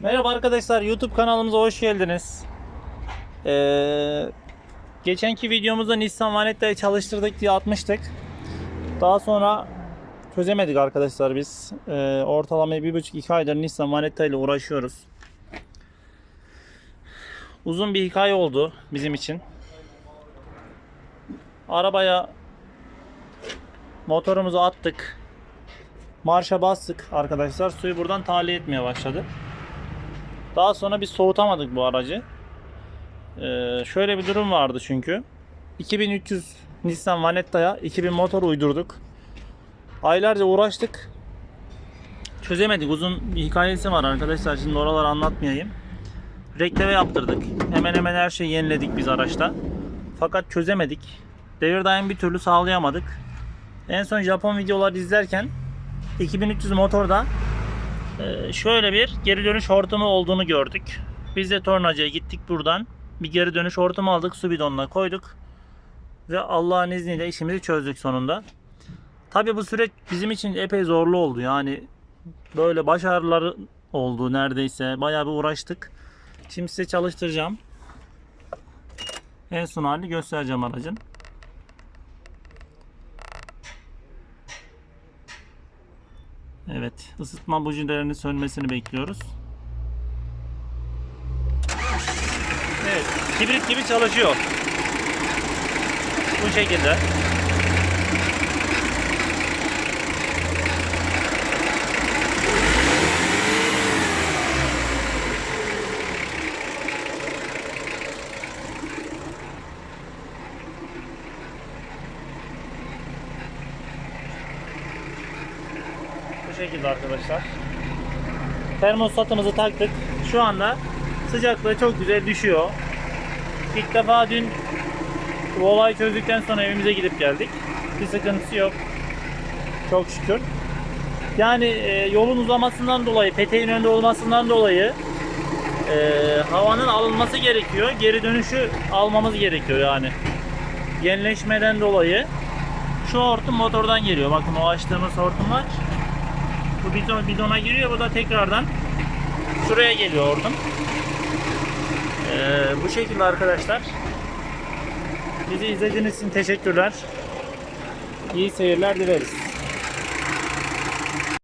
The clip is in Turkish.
Merhaba arkadaşlar YouTube kanalımıza hoş geldiniz. Ee, geçenki videomuzda Nissan Vanetta'yı çalıştırdık diye atmıştık. Daha sonra çözemedik arkadaşlar biz. Ee, ortalama 1,5-2 aydır Nissan Vanetta ile uğraşıyoruz. Uzun bir hikaye oldu bizim için. Arabaya motorumuzu attık. Marşa bastık arkadaşlar. Suyu buradan tahliye etmeye başladı. Daha sonra biz soğutamadık bu aracı. Ee, şöyle bir durum vardı çünkü. 2300 Nissan Vanetta'ya 2000 motor uydurduk. Aylarca uğraştık. Çözemedik. Uzun bir hikayesi var arkadaşlar. Şimdi oraları anlatmayayım. Reklame yaptırdık. Hemen hemen her şeyi yeniledik biz araçta. Fakat çözemedik. Devir daim bir türlü sağlayamadık. En son Japon videoları izlerken 2300 motorda şöyle bir geri dönüş hortumu olduğunu gördük. Biz de tornacıya gittik buradan. Bir geri dönüş hortumu aldık. Su bidonuna koyduk. Ve Allah'ın izniyle işimizi çözdük sonunda. Tabi bu süreç bizim için epey zorlu oldu. Yani böyle baş ağrıları oldu neredeyse. Bayağı bir uğraştık. Şimdi size çalıştıracağım. En son halini göstereceğim aracın. Evet, ısıtma bujilerinin sönmesini bekliyoruz. Evet, kibrit gibi çalışıyor. Bu şekilde. Şekilde arkadaşlar. Termostatımızı taktık. Şu anda sıcaklığı çok güzel düşüyor. İlk defa dün bu olayı çözdükten sonra evimize gidip geldik. Bir sıkıntısı yok. Çok şükür. Yani e, yolun uzamasından dolayı, peteğin önde olmasından dolayı e, havanın alınması gerekiyor. Geri dönüşü almamız gerekiyor yani. Yenileşmeden dolayı. Şu hortum motordan geliyor. Bakın o açtığımız hortum var. Bu bidon, bidona giriyor. Bu da tekrardan şuraya geliyor hortum. Ee, bu şekilde arkadaşlar. Bizi izlediğiniz için teşekkürler. İyi seyirler dileriz.